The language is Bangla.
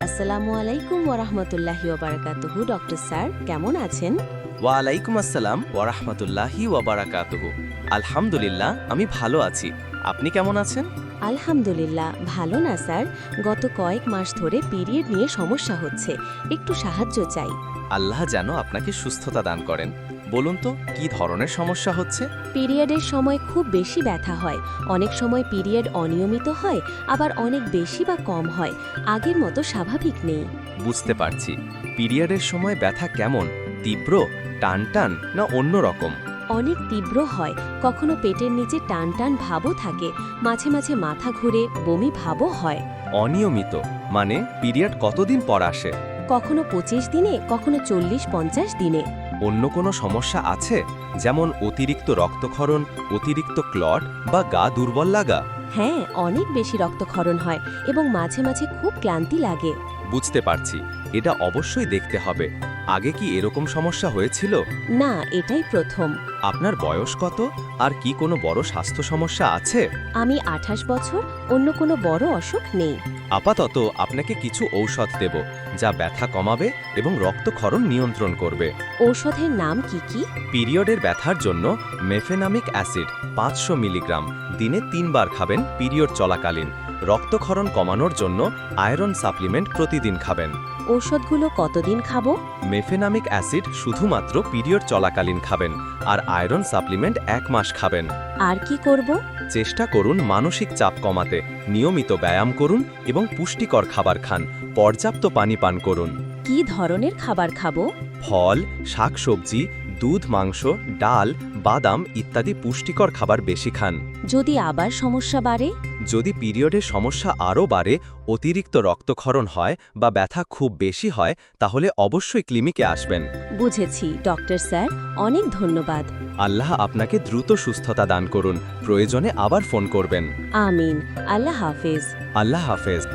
আসসালামু আলাইকুম ওরহমতুল্লাহি ওবারাকাতুহু ডক্টর স্যার কেমন আছেন? ওয়ালাইকুম আসসালাম ওয়ারাহমাতুল্লাহি ওয়াবারাকাতুহু। আলহামদুলিল্লাহ আমি ভালো আছি। আপনি কেমন আছেন? আলহামদুলিল্লাহ ভালো না স্যার। গত কয়েক মাস ধরে পিরিয়ড নিয়ে সমস্যা হচ্ছে। একটু সাহায্য চাই। আল্লাহ যেন আপনাকে সুস্থতা দান করেন। বলুন তো কি ধরনের সমস্যা হচ্ছে? পিরিয়ডের সময় খুব বেশি ব্যথা হয়। অনেক সময় পিরিয়ড অনিয়মিত হয় আবার অনেক বেশি বা কম হয়। আগের মতো স্বাভাবিক নেই। বুঝতে পারছি। পিরিয়ডের সময় ব্যথা কেমন? তীব্র টান টান না অন্য রকম? অনেক তীব্র হয়। কখনো পেটের নিচে টান টান ভাবও থাকে। মাঝে মাঝে মাথা ঘুরে বমি ভাবও হয়। অনিয়মিত মানে পিরিয়ড কতদিন পর আসে? কখনো পঁচিশ দিনে কখনো চল্লিশ পঞ্চাশ দিনে। অন্য কোনো সমস্যা আছে? যেমন অতিরিক্ত রক্তক্ষরণ অতিরিক্ত ক্লট বা গা দুর্বল লাগা? হ্যাঁ অনেক বেশি রক্তক্ষরণ হয় এবং মাঝে মাঝে খুব ক্লান্তি লাগে। বুঝতে পারছি। এটা অবশ্যই দেখতে হবে। আগে কি এরকম সমস্যা হয়েছিল? না এটাই প্রথম। আপনার বয়স কত? আর কি কোনো বড় স্বাস্থ্য সমস্যা আছে? আমি আঠাশ বছর অন্য কোনো বড় অসুখ নেই। আপাতত আপনাকে কিছু ঔষধ দেব যা ব্যথা কমাবে এবং রক্তক্ষরণ নিয়ন্ত্রণ করবে। ঔষধের নাম কি কি? পিরিয়ডের ব্যথার জন্য মেফেনামিক অ্যাসিড পাঁচশো মিলিগ্রাম। দিনে তিনবার খাবেন পিরিয়ড চলাকালীন। রক্তক্ষরণ কমানোর জন্য আয়রন সাপ্লিমেন্ট প্রতিদিন খাবেন। ঔষধগুলো কতদিন খাব? মেফেনামিক অ্যাসিড শুধুমাত্র পিরিয়ড চলাকালীন খাবেন আর আয়রন সাপ্লিমেন্ট এক মাস খাবেন। আর কি করব? চেষ্টা করুন মানসিক চাপ কমাতে নিয়মিত ব্যায়াম করুন এবং পুষ্টিকর খাবার খান পর্যাপ্ত পানি পান করুন। কি ধরনের খাবার খাব? ফল শাকসবজি দুধ মাংস ডাল বাদাম ইত্যাদি পুষ্টিকর খাবার বেশি খান। যদি আবার সমস্যা বাড়ে? যদি পিরিয়ডের সমস্যা আরও বাড়ে অতিরিক্ত রক্তক্ষরণ হয় বা ব্যথা খুব বেশি হয় তাহলে অবশ্যই ক্লিনিকে আসবেন। বুঝেছি ডক্টর স্যার। অনেক ধন্যবাদ। আল্লাহ আপনাকে দ্রুত সুস্থতা দান করুন। প্রয়োজনে আবার ফোন করবেন। আমিন। আল্লাহ হাফেজ। আল্লাহ হাফেজ।